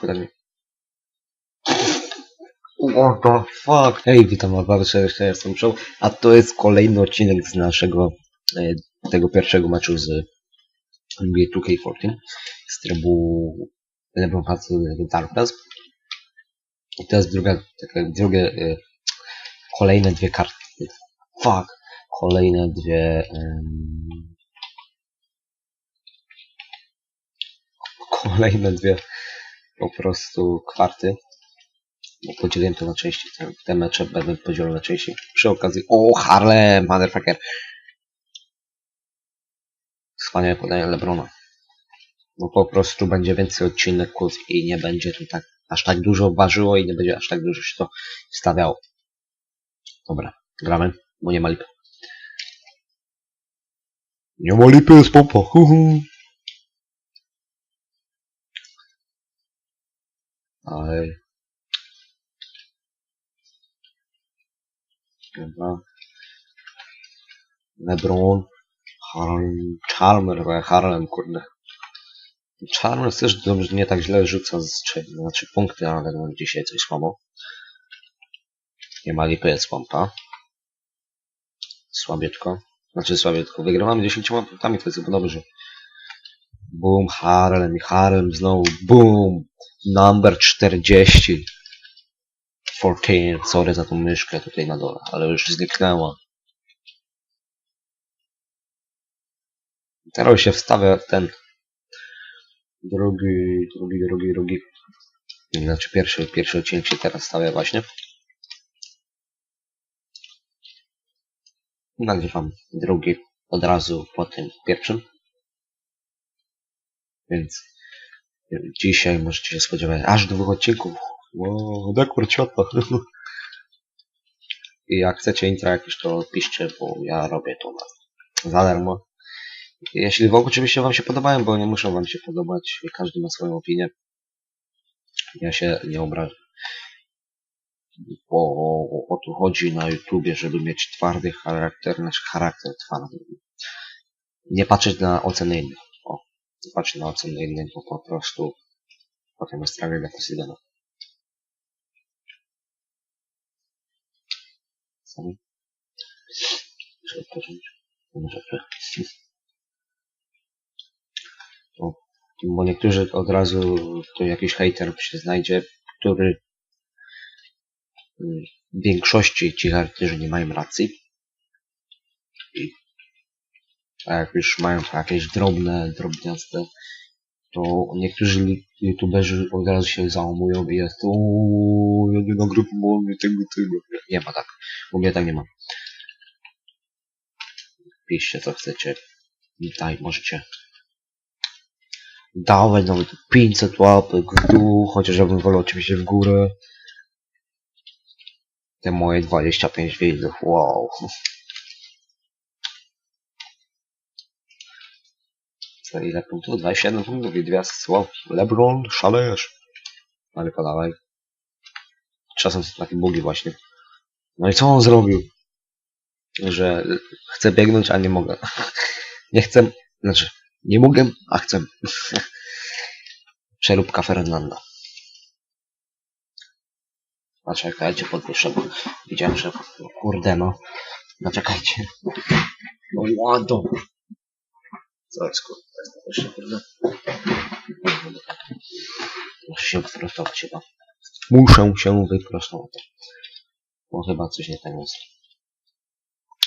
Tylko tak. What the fuck? Hej, witam bardzo serdecznie, ja jestem Show, a to jest kolejny odcinek z naszego, e, tego pierwszego meczu z NBA 2K14 z trybu LeBron Pass Dark Pass. I jest druga, takie drugie, e, kolejne dwie karty. Fuck! Kolejne dwie... em, kolejne dwie po prostu kwarty. Bo podzieliłem to na części. Te, te mecze będą podzielone na części. Przy okazji. O, Harlem, motherfucker! Wspaniałe podanie Lebrona. Bo po prostu będzie więcej odcinków i nie będzie to tak aż tak dużo ważyło i nie będzie aż tak dużo się to stawiało. Dobra, gramy, bo nie ma lipy. Nie ma lipy, jest pompa. Hu, hu. Ale... LeBron. Harlem. Chalmer, bo Harlem, kurde. Chalmer też dobrze, nie tak źle rzuca z trzy, znaczy punkty, ale no dzisiaj coś słabo. Nie ma lipy, jest pompa. Słabiutko. Znaczy słabiutko. Wygrywamy 10 punktami, to jest chyba dobrze. Boom, Harlem i Harlem znowu. Boom! Number 40. 14. Sorry za tą myszkę tutaj na dole, ale już zniknęła. Teraz się wstawia ten drugi, drugi, drugi, drugi. Znaczy pierwszy, pierwszy odcinek się teraz stawia właśnie. Nagrywam drugi od razu po tym pierwszym. Więc dzisiaj możecie się spodziewać aż dwóch odcinków. Wow, dekor światła. I jak chcecie intro jakieś, to piszcie, bo ja robię to za darmo. Jeśli w ogóle oczywiście Wam się podobają, bo nie muszą Wam się podobać, każdy ma swoją opinię. Ja się nie obrażę. Bo o to chodzi na YouTubie, żeby mieć twardy charakter, znaczy charakter twardy. Nie patrzeć na oceny innych. Patrzeć na oceny innych, bo po prostu potem jest tragedia Poseidona. Sami. Muszę odpocząć. Może o, bo niektórzy od razu to jakiś hater się znajdzie, który w większości ci charakterzy nie mają racji. I a jak już mają jakieś drobne, drobniaste, to niektórzy youtuberzy od razu się załamują i jest ooo, ja nie nagrywam, bo mnie tego, tego. Nie ma tak. U mnie tak nie ma. Piszcie co chcecie. Daj, możecie Dawaj nawet 500 łapek w dół, chociaż ja bym wolał oczywiście w górę. Te moje 25 widzów, wow. Co ile punktów? 27 punktów i słow. Lebron, szalejesz. Ale podawaj. Czasem są takie bugi właśnie. No i co on zrobił? Że chcę biegnąć, a nie mogę. nie chcę, znaczy nie mogę, a chcę. Przeróbka Fernanda. Zaczekajcie, podwyższę, bo widziałem, że no kurde no. Zaczekajcie. No ładno. Kurde? Jeszcze kurde. Muszę się wyprostować chyba. Muszę się wyprostować. Bo chyba coś nie tak jest.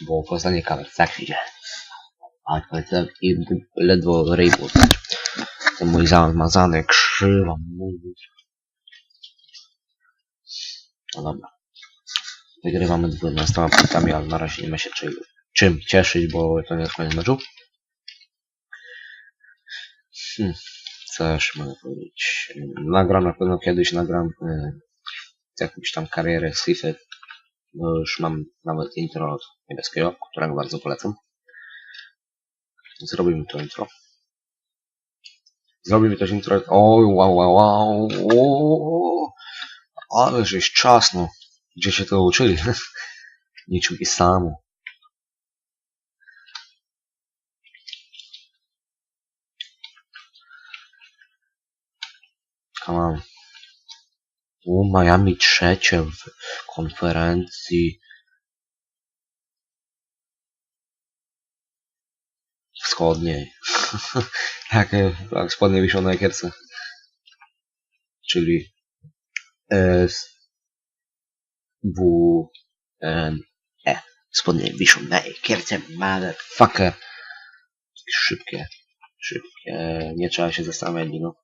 Bo poznanie kamer tak idzie. A to i ledwo ryjło. Ten mój zamazany krzyw, mam mówić. No dobra. Wygrywamy 12 punktami, ale na razie nie ma się czym cieszyć, bo to nie jest koniec meczu. Hmm. Co jeszcze mogę powiedzieć? Nagram na pewno kiedyś, nagram y, jakąś tam karierę FIFA. Bo już mam nawet intro od niebieskiego, którego bardzo polecam. Zrobimy to intro. Zrobimy też intro. O, wow, wow, wow. O, ale żeś czas, no. Gdzie się to uczyli? Niczym i samo. On. U Miami trzecie w konferencji wschodniej. tak, e, tak, wschodniej wiszą na Ekierce. Czyli S W N E. Wschodniej wiszą na Ekierce, motherfucker. Szybkie, szybkie, nie trzeba się zastanawiać, no.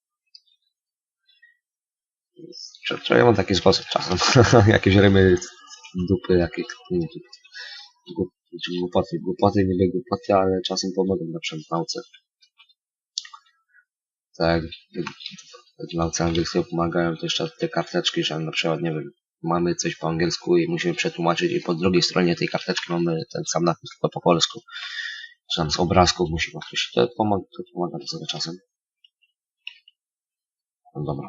Ja mam taki sposób czasem. Jakieś rymy dupy, jakieś głupoty, głupoty, niby głupoty, ale czasem pomogą na przykład w nauce. Tak, w nauce angielskiej pomagają też te karteczki, że na przykład, nie wiem, mamy coś po angielsku i musimy przetłumaczyć i po drugiej stronie tej karteczki mamy ten sam napis tylko po polsku. Czy tam z obrazków musimy określić. To pomaga, to pomaga czasem. No dobra.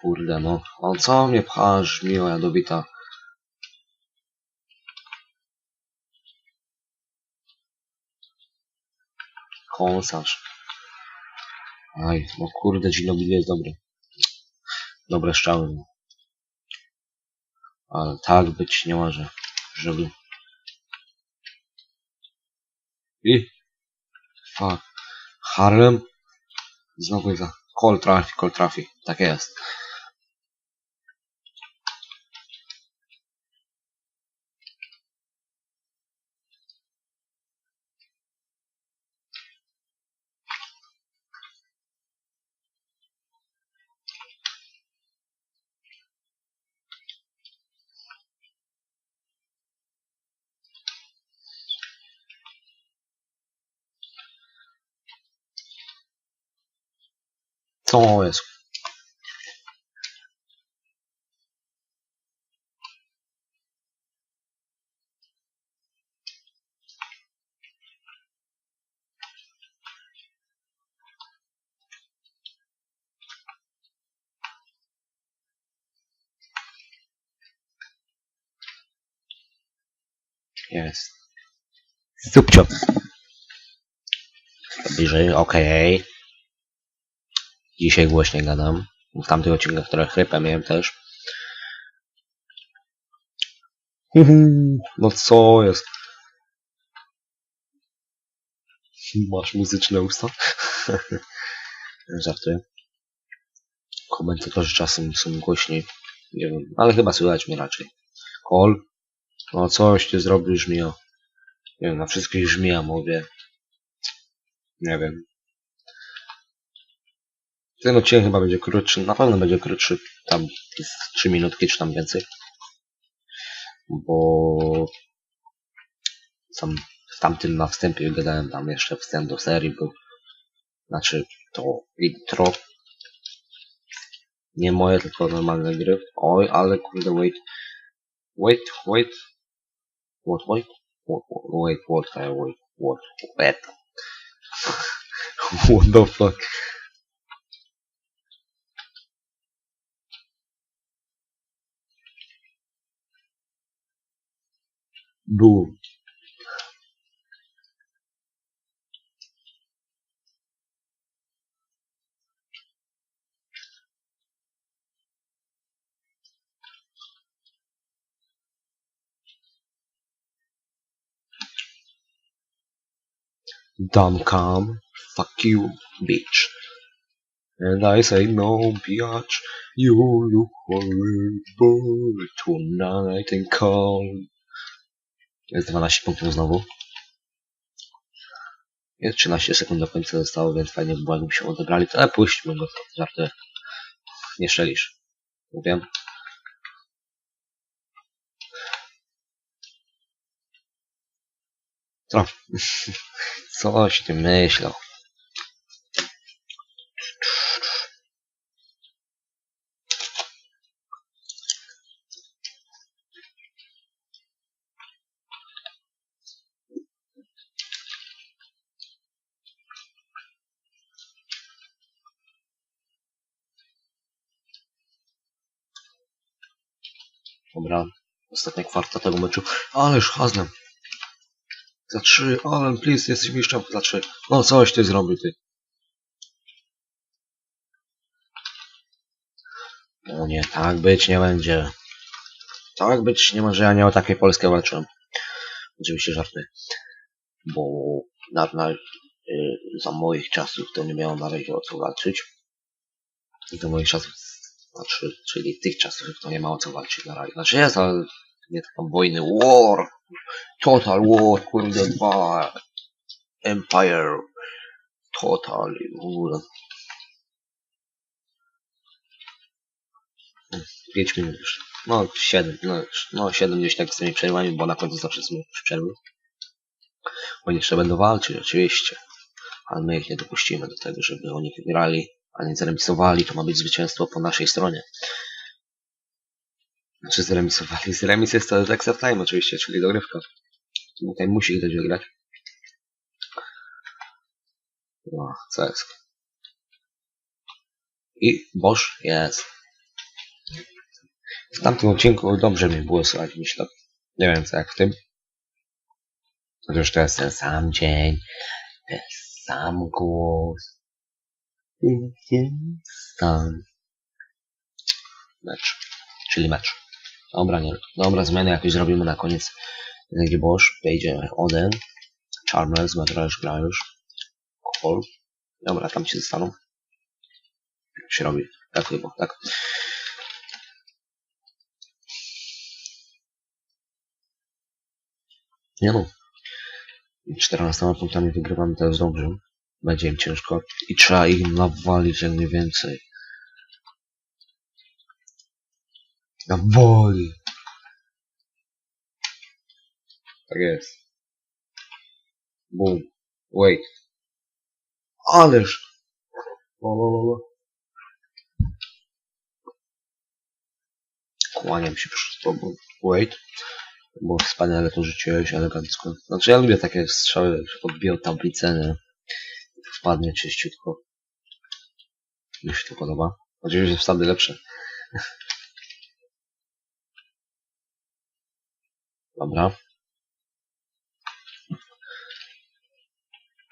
Kurde no. O co mnie pchasz, miła jadowita? Kąsarz. Aj, no kurde, Ginobili jest dobry. Dobre strzały. No. Ale tak być nie może, żeby... I... Fuck. Harlem? Znowu za... Kol trafi, kol trafi. Tak jest. Co jest? Jest. Subcio. Bliżej, okej. Dzisiaj głośniej gadam. W tamtych odcinkach trochę chrypę miałem też. No co jest? Masz muzyczne usta? Żartuję. Komentatorzy czasem są głośniej. Nie wiem, ale chyba słychać mnie raczej. Kol? No coś ty zrobisz mi o... Nie wiem, na wszystkich żmija mówię. Nie wiem. Ten odcinek chyba będzie krótszy, na pewno będzie krótszy, tam 3 minutki czy tam więcej. Bo sam w tamtym na wstępie gadałem tam jeszcze wstęp do serii był. Znaczy to intro. Nie moje, tylko normalne gry. Oj, ale kurde, wait. Wait, wait. What, wait? What, wait, what, wait, what, what? What the fuck? Boom. Dumb calm, fuck you, bitch. And I say no, bitch, you look horrible tonight and cold. Jest 12 punktów znowu. Jest 13 sekund do końca zostało, więc fajnie by było, jakby się odebrali. To ale puśćmy go, żarty. Nie szelisz. Mówię. Co? Coś ty myślał. Dobra, ostatnia kwarta tego meczu. Ależ Hazlem. Za trzy, Alan, please, jesteś mistrzem za trzy. No coś ty zrobił, ty. No nie, tak być nie będzie. Tak być nie może, ja nie o takiej Polskę walczyłem. Oczywiście żarty. Bo na, y, za moich czasów to nie miało na razie o co walczyć. I do moich czasów, znaczy, czyli tych czasów to nie ma o co walczyć na razie. Znaczy jest, ale nie tam wojny, war, total war, kurde, dwa, empire, total, w ogóle. 5 minut już. No 7, no, no 7 gdzieś tak z tymi przerwami, bo na końcu zawsze są przerwy. Oni jeszcze będą walczyć, oczywiście. Ale my ich nie dopuścimy do tego, żeby oni wygrali, a nie zremisowali. To ma być zwycięstwo po naszej stronie. Znaczy zremisowali. Z remis jest to extra time oczywiście, czyli dogrywka. Tutaj musi ktoś wygrać. No, co jest? I Bosch jest. W tamtym odcinku dobrze mi było słychać, myślę. Nie wiem co jak w tym. Chociaż to jest ten sam dzień, ten sam głos. Ten sam. Mecz. Czyli mecz. Dobra, nie. Dobra, zmiany jakieś zrobimy na koniec. Gdzie Bosch, wejdzie Oden, Chalmers, Madra już gra już. Cole. Dobra, tam się zostaną. Jak się robi? Tak chyba, tak. Nie no. 14 punktami wygrywamy, jest dobrze. Będzie im ciężko. I trzeba ich nawalić jak najwięcej. Nawali. Tak jest. Boom. Wait. Ależ. O, o, o, o. Kłaniam się przed tobą. Wait. Bo wspaniale to rzuciłeś, elegancko. Znaczy ja lubię takie strzały, jak się podbiją tablicę, nie? Wpadnie czyściutko. Mi się to podoba. Oczywiście wsady lepsze. Dobra.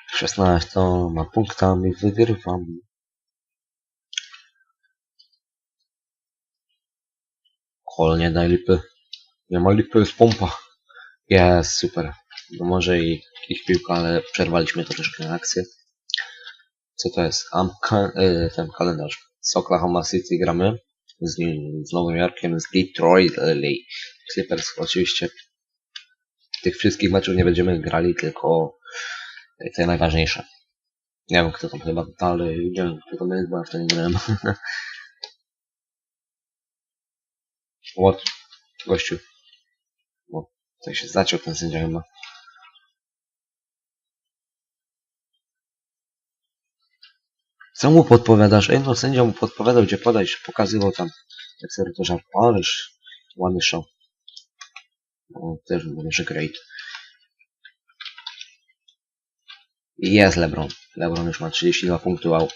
16 ma punktami, wygrywamy. Kol nie daj lipy. Nie ma lipy, jest pompa. Jest, super. No może i ich piłka, ale przerwaliśmy troszeczkę akcję. Co to jest? Am y, ten kalendarz. Z Oklahoma City gramy. Z, z Nowym Jorkiem, z Detroit. Clippers oczywiście. Tych wszystkich meczów nie będziemy grali, tylko te najważniejsze. Nie wiem kto tam chyba dalej, nie wiem kto tam jest, bo ja w to nie grałem. What? Gościu. Bo tak się zaciął ten sędzia chyba. Co mu podpowiadasz? Ej no sędzia mu podpowiadał gdzie podać, pokazywał tam żart. Ależ ładny show. O, też mówię, że great. I Jest LeBron. LeBron już ma 32 punkty, wow.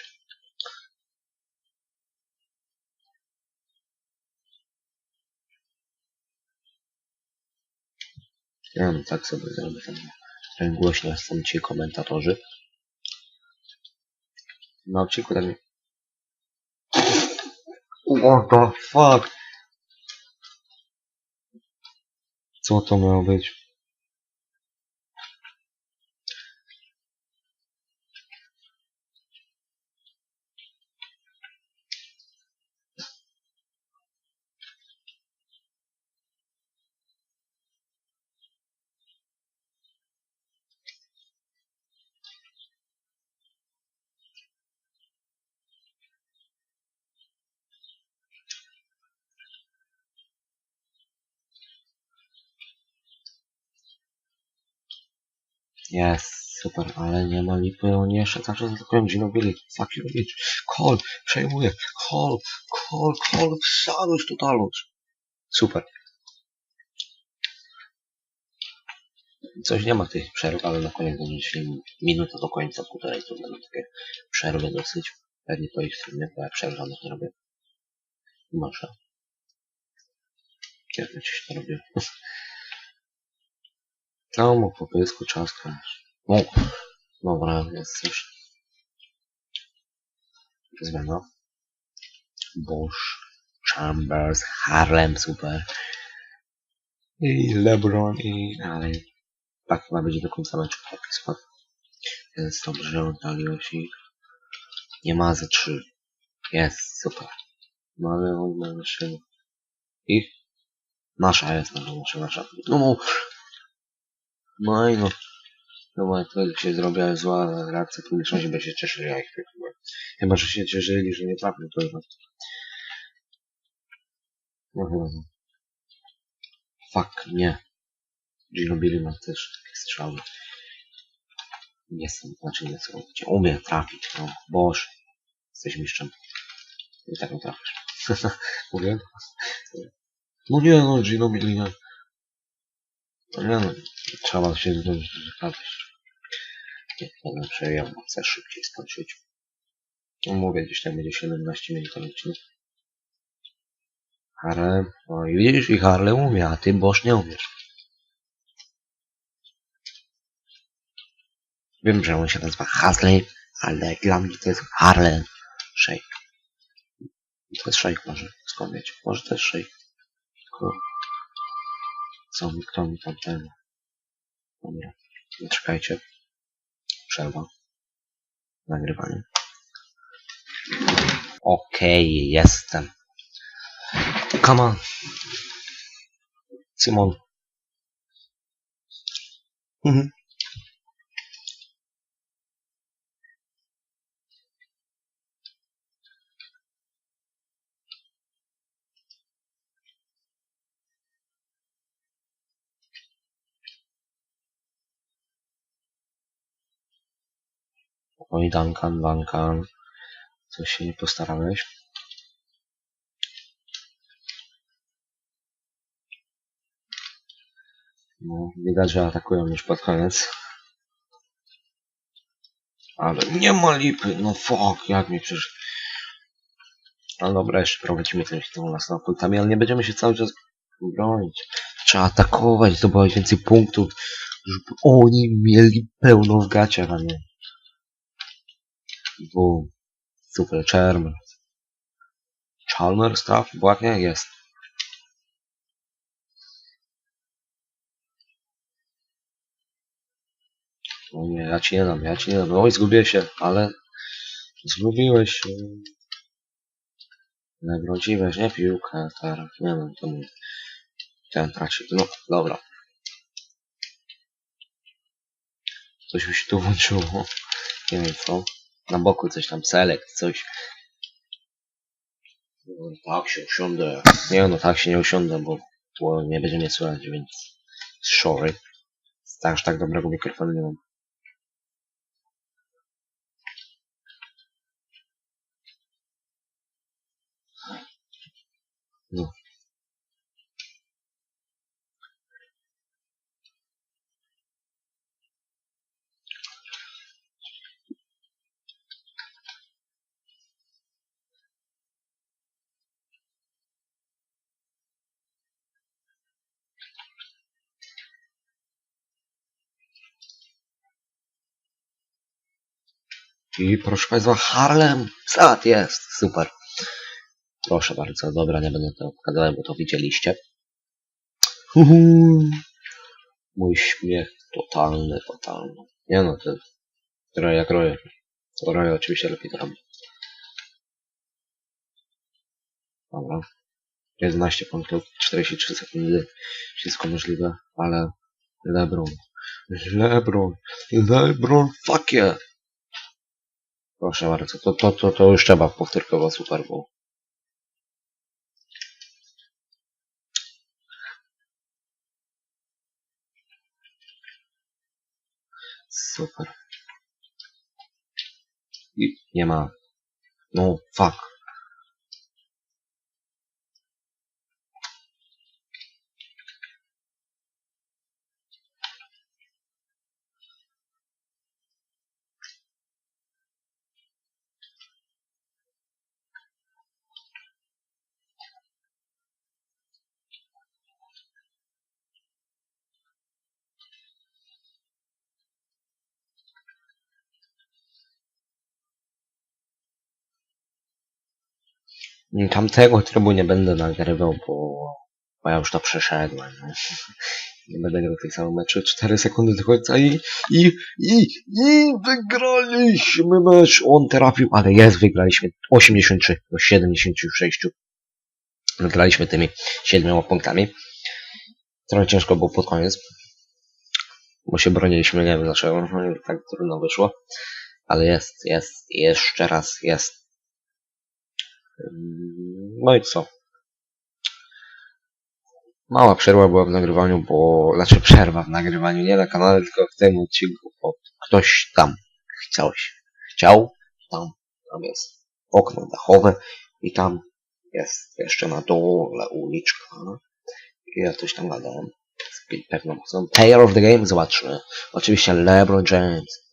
Ja no tak sobie zrobię ten, ten głośno są ci komentatorzy. Na odcinku tak... What the fuck? Co to miało być? Jest, super, ale nie ma lipy, oni jeszcze cały czas atakują Ginobili. Fuck you, bitch. Call, przejmuję. Call, call, call, wsiadłeś totalusz. Super. Coś nie ma tych przerw, ale na koniec będzie jeśli minuta do końca, półtorej, to będą takie przerwy dosyć. Pewnie to ich nie, bo ja przerwa nie robię. Może. Jak to robię. No, mógł po pysku czas kręć. O, dobra, jest już. Zmiana. Bosch. Chambers, Harlem, super. I LeBron i... ale tak chyba będzie do końca meczu taki skład. Jest dobrze, Daliosik. Nie ma za trzy. Jest, super. Mamy, mamy trzy. I? Nasza jest, nasza, nasza, nasza. No, no i no. No bo jak się zrobiła zła reakcja publiczności, bo się cieszyli, ja ich chyba. Chyba, że się cieszyli, że nie trafił, to chyba. No chyba no. Fuck, nie. Ginobili ma też takie strzały. Nie są, znaczy nie są. Umie trafić, no. Boże. Jesteś mistrzem. I tak nie trafisz. Mówię? No nie no, Ginobili nie. No no, trzeba się wyprawić. Nie, będę przejął, chcę szybciej skończyć. No mówię, gdzieś tam będzie 17 minut odcinek. Harlem, no i widzisz, i Harlem umie, a ty Boż nie umiesz. Wiem, że on się nazywa Hasley, ale dla mnie to jest Harlem Shake. To jest Shake może, skąd wiecie? Może to jest Shake. Tylko... Co mi, kto mi tam ten... Dobra, czekajcie. Przerwa. Nagrywanie. Okej, okay, jestem. Come on. Simon. Mhm. Oj, Duncan, Duncan. Coś się nie postarałeś. No, widać, że atakują już pod koniec. Ale nie ma lipy, no fuck, jak mi przecież... No dobra, jeszcze prowadzimy ten tą nas punktami, ale nie będziemy się cały czas bronić. Trzeba atakować, zdobywać więcej punktów, żeby oni mieli pełno w gaciach, a nie... Bo... Super, Chalmers. Chalmers, traf? Błagnie? Jest. O nie, ja ci nie dam, ja ci nie dam. Oj, zgubię się, ale... Zgubiłeś się. Najwróciłeś, nie piłkę teraz. Nie wiem, to mój... Ten traci. No, dobra. Coś mi się tu włączyło. Nie wiem co. Na boku coś tam, select, coś. No, tak się usiądę. Nie no, tak się nie usiądę, bo, bo nie będzie mnie słychać, więc... Sorry. Aż tak dobrego mikrofonu nie mam. No. I proszę Państwa, Harlem Sad jest, super. Proszę bardzo, dobra, nie będę tego pokazywał, bo to widzieliście. Uhu. Mój śmiech totalny, totalny. Nie no, to trochę jak Roy. Roy oczywiście lepiej to. Dobra. 11 punktów, 43 sekundy. Wszystko możliwe, ale Lebron. Lebron. Lebron, fuck yeah. Proszę bardzo, to, to, to, to już trzeba powtórkowo Super Bowl. Super. I nie ma. No, fuck. Tamtego trybu nie będę nagrywał, bo, bo ja już to przeszedłem. nie? Będę grał tych samych meczów 4 sekundy do końca i, i, i, i wygraliśmy mecz. On trafił, ale jest, wygraliśmy 83 do 76. Wygraliśmy tymi 7 punktami. Trochę ciężko było pod koniec, bo się broniliśmy, nie wiem dlaczego, tak trudno wyszło. Ale jest, jest, jeszcze raz jest. No i co? Mała przerwa była w nagrywaniu, bo... Znaczy przerwa w nagrywaniu, nie na kanale, tylko w tym odcinku, bo ktoś tam chciałeś. Chciał, tam, tam jest okno dachowe i tam jest jeszcze na dole uliczka. I ja coś tam gadałem. Z pewną osobą. Player of the game, zobaczmy. Oczywiście LeBron James.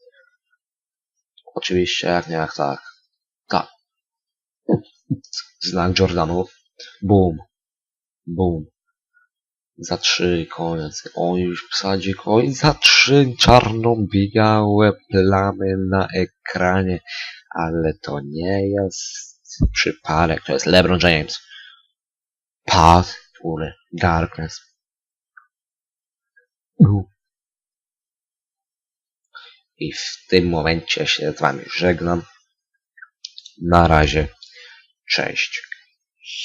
Oczywiście, jak nie, jak tak. Tak. Znak Jordanów. Boom. Boom. Za trzy koniec. On już wsadzi koniec. Za trzy czarno-białe plamy na ekranie. Ale to nie jest przypadek. To jest LeBron James. Path to the darkness. I w tym momencie się z wami żegnam. Na razie. Cześć.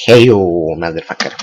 Heju, motherfucker.